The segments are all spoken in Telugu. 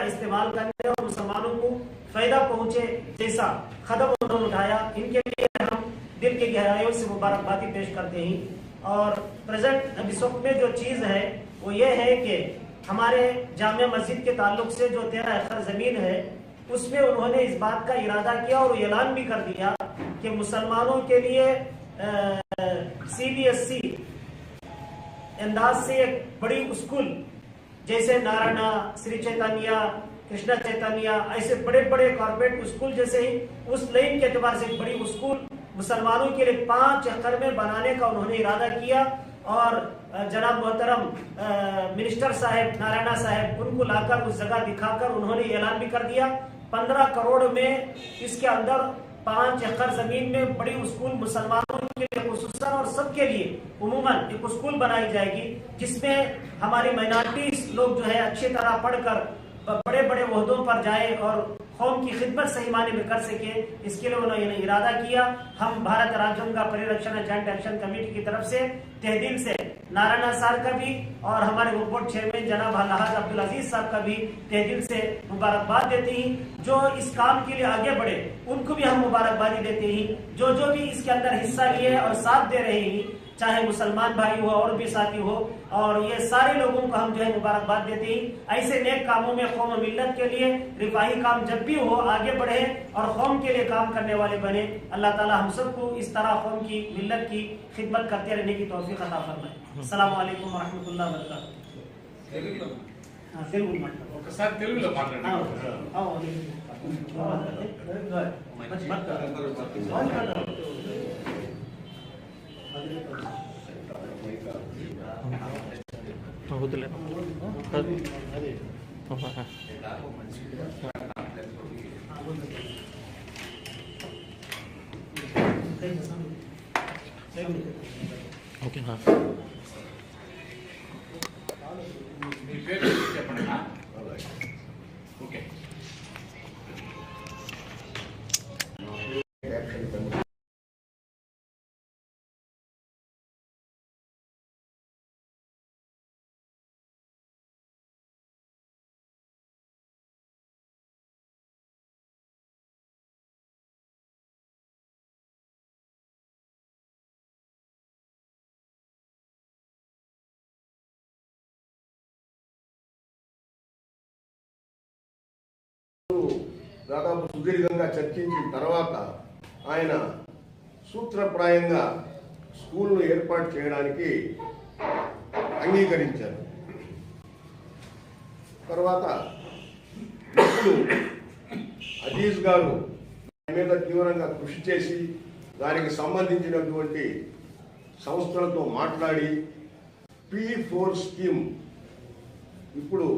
زیادہ استعمال کرنے اور مسلمانوں کو فائدہ پہنچے جیسا قدم انہوں نے اٹھایا۔ ان کے لیے ہم دل کی گہرائیوں سے مبارکبادی پیش کرتے ہیں۔ اور پریزنٹ اب اس وقت میں جو چیز ہے، وہ یہ ہے کہ ہمارے جامع مسجد کے تعلق سے جو تیرہ ایکڑ زمین ہے، اس میں انہوں نے اس بات کا ارادہ کیا اور اعلان بھی کر دیا کہ مسلمانوں کے لیے سی بی ایس سی انداز سے ایک بڑی اسکول جیسے نارائنا سری چیتانیہ کرشنا چیتانیہ ایسے بڑے بڑے کارپوریٹ اسکول جیسے ہی، اس لائن کے اعتبار سے بڑی اسکول مسلمانوں کے لیے پانچ اخر میں بنانے کا انہوں نے ارادہ کیا اور جناب محترم منسٹر صاحب نارائنا صاحب، ان کو لا کر اس جگہ دکھا کر انہوں نے اعلان بھی کر دیا۔ پندرہ کروڑ میں اس کے اندر پانچ ایکڑ زمین میں بڑی اسکول مسلمانوں کے لیے، خصوصاً اور سب کے لیے عموماً ایک اسکول بنائی جائے گی، جس میں ہماری مائنارٹیز لوگ جو ہے اچھی طرح پڑھ کر بڑے بڑے عہدوں پر جائیں اور قوم کی خدمت صحیح معنی میں کر سکے اس کے لیے انہوں نے ارادہ کیا۔ ہم بھارت راجیوں کا پریرکشن جوائنٹ ایکشن کمیٹی کی طرف سے تحدیل سے نارانہ سار کا بھی اور ہمارے مکبوٹ چیئرمین جناب الحاظ عبدالعزیز صاحب کا بھی تہ سے مبارکباد دیتے ہیں۔ جو اس کام کے لیے آگے بڑھے، ان کو بھی ہم مبارکبادی دیتے ہیں۔ جو جو بھی اس کے اندر حصہ لیے اور ساتھ دے رہے ہیں چاہے مسلمان بھائی ہو اور بھی ساتھی ہو اور یہ سارے لوگوں کو ہم جو ہے مبارکباد دیتے ہیں۔ ایسے نیک کاموں میں قوم و ملت کے لیے رفاہی کام جب بھی ہو آگے بڑھے اور قوم کے لیے کام کرنے والے بنے۔ اللہ تعالی ہم سب کو اس طرح قوم کی ملت کی خدمت کرتے رہنے کی توفیق عطا فرمائے۔ السلام علیکم ورحمۃ اللہ وبرکاتہ۔ ہاں، తెలుగులో ఒకసారి ఓకే మీ దాదాపు సుదీర్ఘంగా చర్చించిన తర్వాత ఆయన సూత్రప్రాయంగా స్కూల్ను ఏర్పాటు చేయడానికి అంగీకరించారు. తర్వాత ఇప్పుడు అజీజ్ గారు దాని మీద తీవ్రంగా కృషి చేసి దానికి సంబంధించినటువంటి సంస్థలతో మాట్లాడి పీ ఫోర్ స్కీమ్ ఇప్పుడు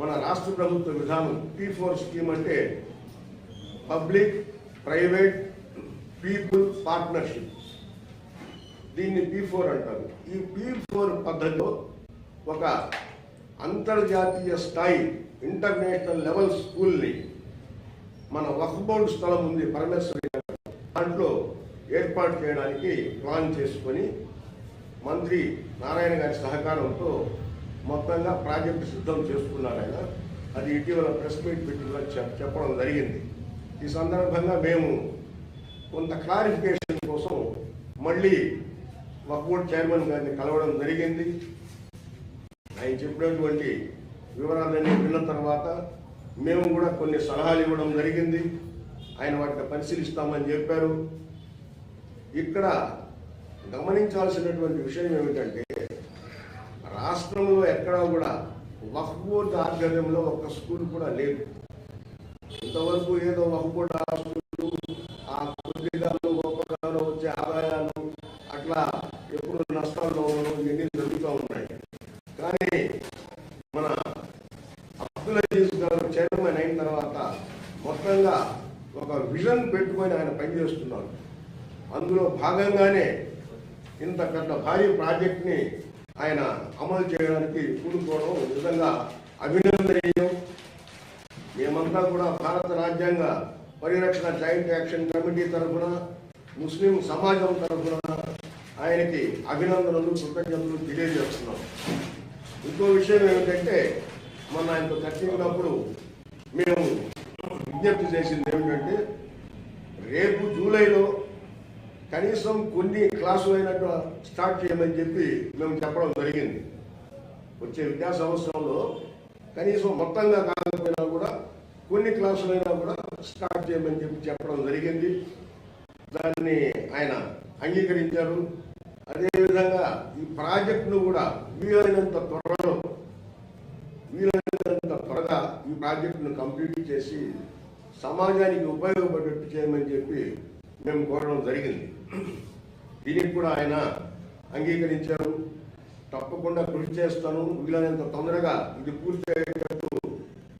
మన రాష్ట్ర ప్రభుత్వ విధానం పీ ఫోర్ స్కీమ్ అంటే పబ్లిక్ ప్రైవేట్ పీపుల్ పార్ట్నర్షిప్ దీన్ని పీ ఫోర్ అంటారు. ఈ పీ ఫోర్ పద్ధతిలో ఒక అంతర్జాతీయ స్థాయి ఇంటర్నేషనల్ లెవెల్ స్కూల్ని మన వక్ఫ్ బోర్డు స్థలం ఉంది పరమేశ్వరి దాంట్లో ఏర్పాటు చేయడానికి ప్లాన్ చేసుకొని మంత్రి నారాయణ గారి సహకారంతో మొత్తంగా ప్రాజెక్టు సిద్ధం చేసుకున్నారు ఆయన. అది ఇటీవల ప్రెస్ మీట్ పెట్టిన చెప్పడం జరిగింది. ఈ సందర్భంగా మేము కొంత క్లారిఫికేషన్ కోసం మళ్ళీ వక్బోర్డ్ చైర్మన్ గారిని కలవడం జరిగింది. ఆయన చెప్పినటువంటి వివరాలన్నీ విన్న తర్వాత మేము కూడా కొన్ని సలహాలు ఇవ్వడం జరిగింది. ఆయన వాటిని పరిశీలిస్తామని చెప్పారు. ఇక్కడ గమనించాల్సినటువంటి విషయం ఏమిటంటే రాష్ట్రంలో ఎక్కడా కూడా వక్ఫ్ బోర్డు ఆధ్వర్యంలో ఒక స్కూల్ కూడా లేదు. ఇంతవరకు ఏదో వక్ఫ్ బోర్డు ఆ స్కూలు ఆ కొద్దిగాను గొప్పగాను వచ్చే ఆదాయాలు అట్లా ఎప్పుడు నష్టాల్లో ఇవన్నీ జరుగుతూ ఉన్నాయి. కానీ మన అబ్దుల్ అజీజ్ గారు చైర్మన్ అయిన తర్వాత మొత్తంగా ఒక విజన్ పెట్టుకొని ఆయన పనిచేస్తున్నారు అందులో భాగంగానే ఇంత పెద్ద భారీ ప్రాజెక్ట్ని ఆయన అమలు చేయడానికి కూడుకోవడం నిజంగా అభినందనీయం. మేమంతా కూడా భారత రాజ్యాంగ పరిరక్షణ జాయింట్ యాక్షన్ కమిటీ తరఫున ముస్లిం సమాజం తరఫున ఆయనకి అభినందనలు కృతజ్ఞతలు తెలియజేస్తున్నాం. ఇంకో విషయం ఏమిటంటే మొన్న ఆయనతో చర్చించినప్పుడు మేము విజ్ఞప్తి చేసింది ఏమిటంటే రేపు జూలైలో కనీసం కొన్ని క్లాసులు అయినట్టు స్టార్ట్ చేయమని చెప్పి మేము చెప్పడం జరిగింది. వచ్చే విద్యా సంవత్సరంలో కనీసం మొత్తంగా కాకపోయినా కూడా కొన్ని క్లాసులైనా కూడా స్టార్ట్ చేయమని చెప్పి చెప్పడం జరిగింది. దాన్ని ఆయన అంగీకరించారు. అదేవిధంగా ఈ ప్రాజెక్టును కూడా వీలైనంత త్వరలో వీలైనంత త్వరగా ఈ ప్రాజెక్టును కంప్లీట్ చేసి సమాజానికి ఉపయోగపడేట్టు చేయమని చెప్పి మేము కోరడం జరిగింది. దీనికి కూడా ఆయన అంగీకరించారు. తప్పకుండా కృషి చేస్తాను. వీలైనంత తొందరగా ఇది పూర్తి అయ్యేటట్టు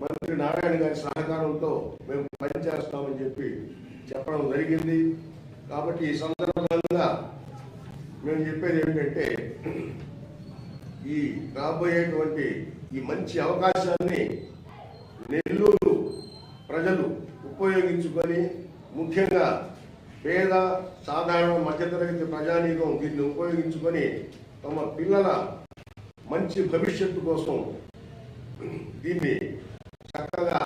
మంత్రి నారాయణ గారి సహకారంతో మేము పనిచేస్తామని చెప్పి చెప్పడం జరిగింది. కాబట్టి ఈ సందర్భంగా మేము చెప్పేది ఏమిటంటే ఈ రాబోయేటువంటి ఈ మంచి అవకాశాన్ని నెల్లూరు ప్రజలు ఉపయోగించుకొని ముఖ్యంగా పేద సాధారణ మధ్యతరగతి ప్రజానీకం దీన్ని ఉపయోగించుకొని తమ పిల్లల మంచి భవిష్యత్తు కోసం దీన్ని చక్కగా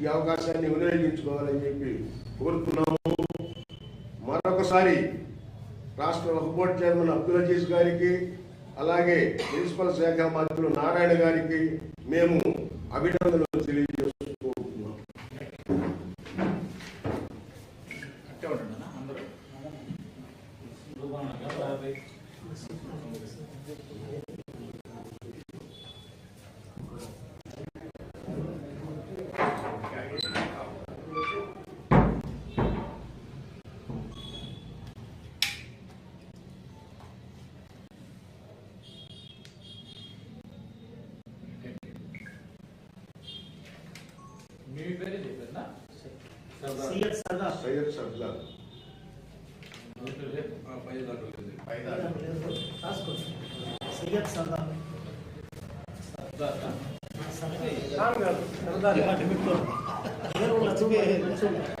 ఈ అవకాశాన్ని వినియోగించుకోవాలని చెప్పి కోరుతున్నాము. మరొకసారి రాష్ట్ర వక్ఫ్ చైర్మన్ అబ్దుల్ అజీజ్ గారికి అలాగే మున్సిపల్ శాఖ మంత్రులు నారాయణ గారికి మేము అభినందనలు తెలియజేస్తున్నాం سید سردار سید سردار سید سردار سردار سردار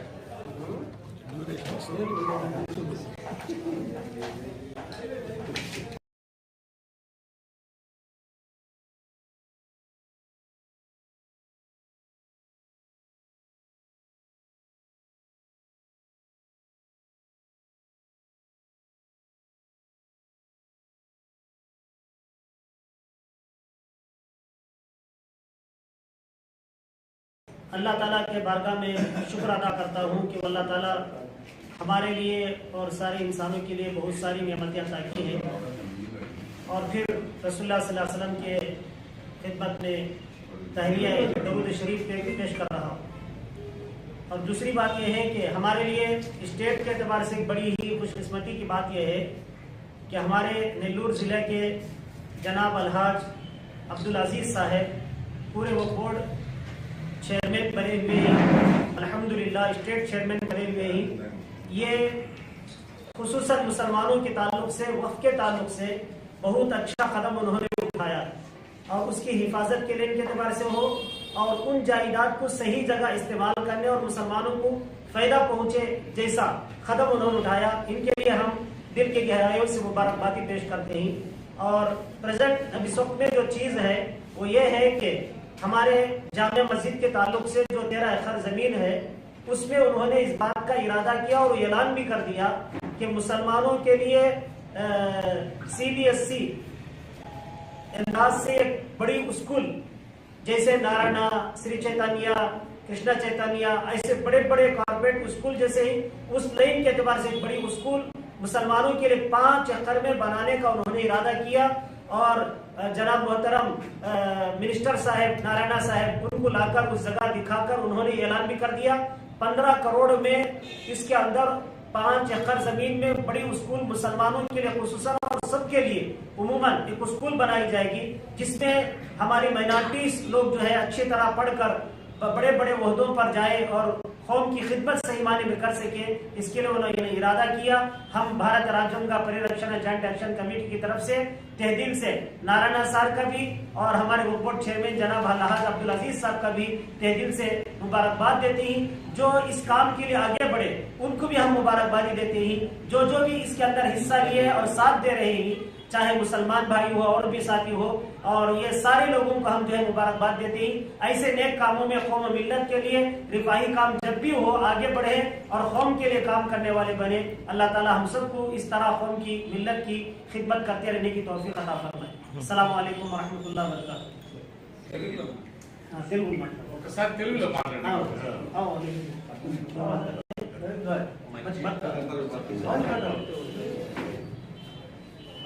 اللہ تعالیٰ کے بارگاہ میں شکر ادا کرتا ہوں کہ اللہ تعالیٰ ہمارے لیے اور سارے انسانوں کے لیے بہت ساری نعمتیں عطا کی ہیں۔ اور پھر رسول اللہ صلی اللہ علیہ وسلم کے خدمت میں تحریہ درود شریف پہ بھی پیش کر رہا ہوں۔ اور دوسری بات یہ ہے کہ ہمارے لیے اسٹیٹ کے اعتبار سے بڑی ہی خوش قسمتی کی بات یہ ہے کہ ہمارے نیلور ضلع کے جناب الحاج عبدالعزیز صاحب پورے وہ بورڈ چیئرمین بنے ہوئے ہیں۔ الحمدللہ، اسٹیٹ چیئرمین بنے ہوئے ہیں۔ یہ خصوصاً مسلمانوں کے تعلق سے وقت کے تعلق سے بہت اچھا قدم انہوں نے اٹھایا۔ اور اس کی حفاظت کے لیے ان کے اعتبار سے ہو اور ان جائیداد کو صحیح جگہ استعمال کرنے اور مسلمانوں کو فائدہ پہنچے جیسا قدم انہوں نے اٹھایا۔ ان کے لیے ہم دل کے گہرائیوں سے مبارکبادی پیش کرتے ہیں۔ اور پریزنٹ اب اس وقت میں جو چیز ہے، وہ یہ ہے کہ ہمارے جامع مسجد کے تعلق سے جو تیرہ اخر زمین ہے، اس میں انہوں نے اس بات کا ارادہ کیا اور اعلان بھی کر دیا کہ مسلمانوں کے لیے سی بی ایس سی انداز سے ایک بڑی اسکول، جیسے نارائنا سری چیتانیہ کرشنا چیتانیا، ایسے بڑے بڑے کارپوریٹ اسکول جیسے ہی، اس لائن کے اعتبار سے ایک بڑی اسکول، مسلمانوں کے لیے پانچ اکر میں بنانے کا انہوں نے ارادہ کیا۔ اور جناب محترم منسٹر صاحب نارائنہ صاحب، ان کو لا کر اس جگہ دکھا کر انہوں نے اعلان بھی کر دیا، پندرہ کروڑ میں اس کے اندر پانچ ایکڑ زمین میں بڑی اسکول مسلمانوں کے لیے، خصوصاً اور سب کے لیے عموماً ایک اسکول بنائی جائے گی، جس میں ہماری مائنارٹیز لوگ جو ہے اچھی طرح پڑھ کر بڑے بڑے عہدوں پر جائے اور قوم کی خدمت صحیح معنی میں کر سکے، اس کے لیے انہوں نے ارادہ کیا۔ ہم بھارت راجم کا پریرکشن جوائنٹ ایکشن کمیٹی کی طرف سے تہ سے نارائن سار کا بھی اور ہمارے روپورٹ چیئرمین جناب الحاظ عبدالعزیز صاحب کا بھی تہ دل سے مبارکباد دیتے ہیں۔ جو اس کام کے لیے آگے بڑھے، ان کو بھی ہم مبارکبادی دیتے ہیں۔ جو جو بھی اس کے اندر حصہ لیے اور ساتھ دے رہے ہیں چاہے مسلمان بھائی ہو اور بھی ساتھی ہو اور یہ سارے لوگوں کو ہم جو ہے مبارکباد دیتے ہیں۔ ایسے نیک کاموں میں قوم و ملت کے لیے رفاہی کام جب بھی ہو آگے بڑھے اور قوم کے لیے کام کرنے والے بنے۔ اللہ تعالی ہم سب کو اس طرح قوم کی ملت کی خدمت کرتے رہنے کی توفیق عطا فرمائے۔ السلام علیکم ورحمۃ اللہ وبرکاتہ۔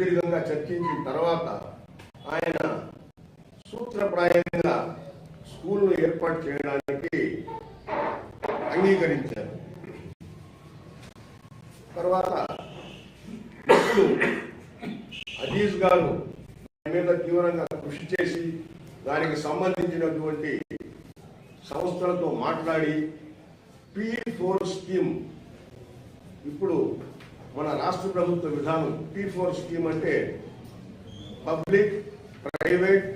సుదీర్ఘంగా చర్చించిన తర్వాత ఆయన సూత్రప్రాయంగా స్కూల్ను ఏర్పాటు చేయడానికి అంగీకరించారు. తర్వాత ఇప్పుడు అజీజ్ గారు దాని మీద తీవ్రంగా కృషి చేసి దానికి సంబంధించినటువంటి సంస్థలతో మాట్లాడి పీ ఫోర్ స్కీమ్ ఇప్పుడు మన రాష్ట్ర ప్రభుత్వ విధానం పీ ఫోర్ స్కీమ్ అంటే పబ్లిక్ ప్రైవేట్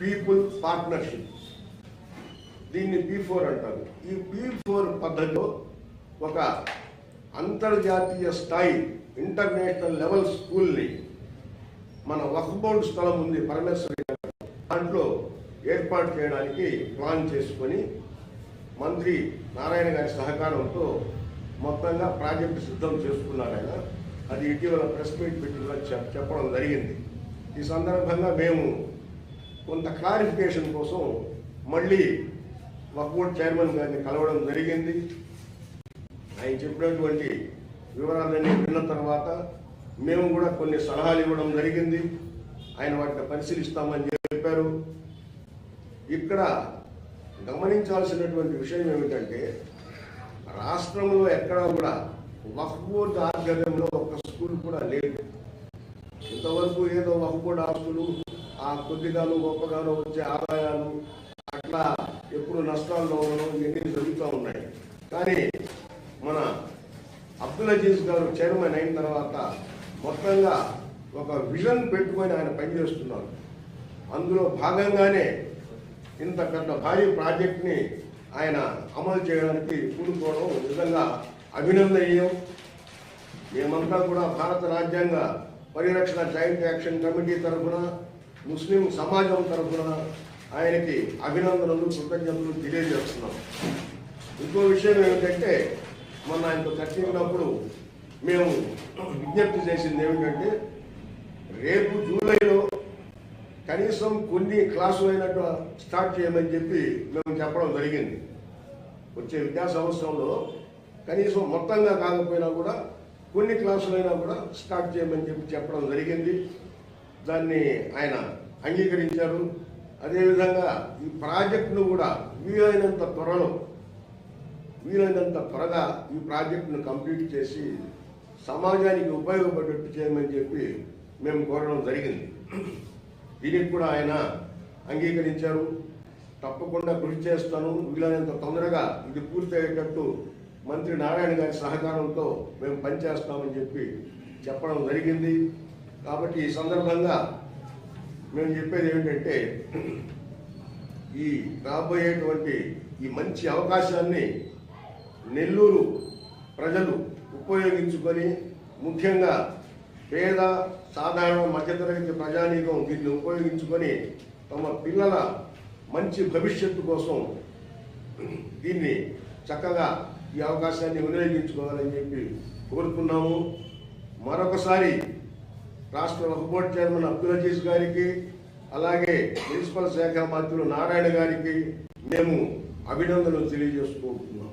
పీపుల్ పార్ట్నర్షిప్ దీన్ని పీ ఫోర్ అంటారు. ఈ పీ ఫోర్ పద్ధతిలో ఒక అంతర్జాతీయ స్థాయి ఇంటర్నేషనల్ లెవెల్ స్కూల్ని మన వక్ఫ్ స్థలం ఉంది పరమేశ్వరి దాంట్లో ఏర్పాటు చేయడానికి ప్లాన్ చేసుకొని మంత్రి నారాయణ గారి సహకారంతో మొత్తంగా ప్రాజెక్టు సిద్ధం చేసుకున్నారు ఆయన. అది ఇటీవల ప్రెస్ మీట్ పెట్టి చెప్పడం జరిగింది. ఈ సందర్భంగా మేము కొంత క్లారిఫికేషన్ కోసం మళ్ళీ వక్బోర్డ్ చైర్మన్ గారిని కలవడం జరిగింది. ఆయన చెప్పినటువంటి వివరాలన్నీ విన్న తర్వాత మేము కూడా కొన్ని సలహాలు ఇవ్వడం జరిగింది. ఆయన వాటిని పరిశీలిస్తామని చెప్పారు. ఇక్కడ గమనించాల్సినటువంటి విషయం ఏమిటంటే రాష్ట్రంలో ఎక్కడ కూడా వక్ఫ్ బోర్డు ఆధ్వర్యంలో ఒక స్కూల్ కూడా లేదు. ఇంతవరకు ఏదో వక్ఫ్ బోర్డు ఆస్తులు ఆ కొద్దిగాను గొప్పగాను వచ్చే ఆదాయాలు అట్లా ఎప్పుడు నష్టాల్లో ఉండడం ఇవన్నీ జరుగుతూ ఉన్నాయి. కానీ మన అబ్దుల్ అజీజ్ గారు చైర్మన్ అయిన తర్వాత మొత్తంగా ఒక విజన్ పెట్టుకొని ఆయన పనిచేస్తున్నారు అందులో భాగంగానే ఇంత పెద్ద భారీ ప్రాజెక్ట్ని ఆయన అమలు చేయడానికి కూడుకోవడం నిజంగా అభినందనీయం. మేమంతా కూడా భారత రాజ్యాంగ పరిరక్షణ జాయింట్ యాక్షన్ కమిటీ తరఫున ముస్లిం సమాజం తరఫున ఆయనకి అభినందనలు కృతజ్ఞతలు తెలియజేస్తున్నాం. ఇంకో విషయం ఏమిటంటే మొన్న ఆయనతో చర్చించినప్పుడు మేము విజ్ఞప్తి చేసింది ఏమిటంటే రేపు జూలైలో కనీసం కొన్ని క్లాసులు అయినట్టు స్టార్ట్ చేయమని చెప్పి మేము చెప్పడం జరిగింది. వచ్చే విద్యా సంవత్సరంలో కనీసం మొత్తంగా కాకపోయినా కూడా కొన్ని క్లాసులైనా కూడా స్టార్ట్ చేయమని చెప్పి చెప్పడం జరిగింది. దాన్ని ఆయన అంగీకరించారు. అదేవిధంగా ఈ ప్రాజెక్టును కూడా వీలైనంత త్వరలో వీలైనంత త్వరగా ఈ ప్రాజెక్టును కంప్లీట్ చేసి సమాజానికి ఉపయోగపడేట్టు చేయమని చెప్పి మేము కోరడం జరిగింది. దీనికి కూడా ఆయన అంగీకరించారు. తప్పకుండా కృషి చేస్తాను. వీలైనంత తొందరగా ఇది పూర్తయ్యేటట్టు మంత్రి నారాయణ గారి సహకారంతో మేము పనిచేస్తామని చెప్పి చెప్పడం జరిగింది. కాబట్టి ఈ సందర్భంగా మేము చెప్పేది ఏమిటంటే ఈ రాబోయేటువంటి ఈ మంచి అవకాశాన్ని నెల్లూరు ప్రజలు ఉపయోగించుకొని ముఖ్యంగా పేద సాధారణ మధ్యతరగతి ప్రజానీకం దీన్ని ఉపయోగించుకొని తమ పిల్లల మంచి భవిష్యత్తు కోసం దీన్ని చక్కగా ఈ అవకాశాన్ని వినియోగించుకోవాలని చెప్పి కోరుకున్నాము మరొకసారి రాష్ట్ర వక్ఫ్ చైర్మన్ అబ్దుల్ అజీజ్ గారికి అలాగే మున్సిపల్ శాఖ మంత్రులు నారాయణ గారికి మేము అభినందనలు తెలియజేసుకుంటున్నాం.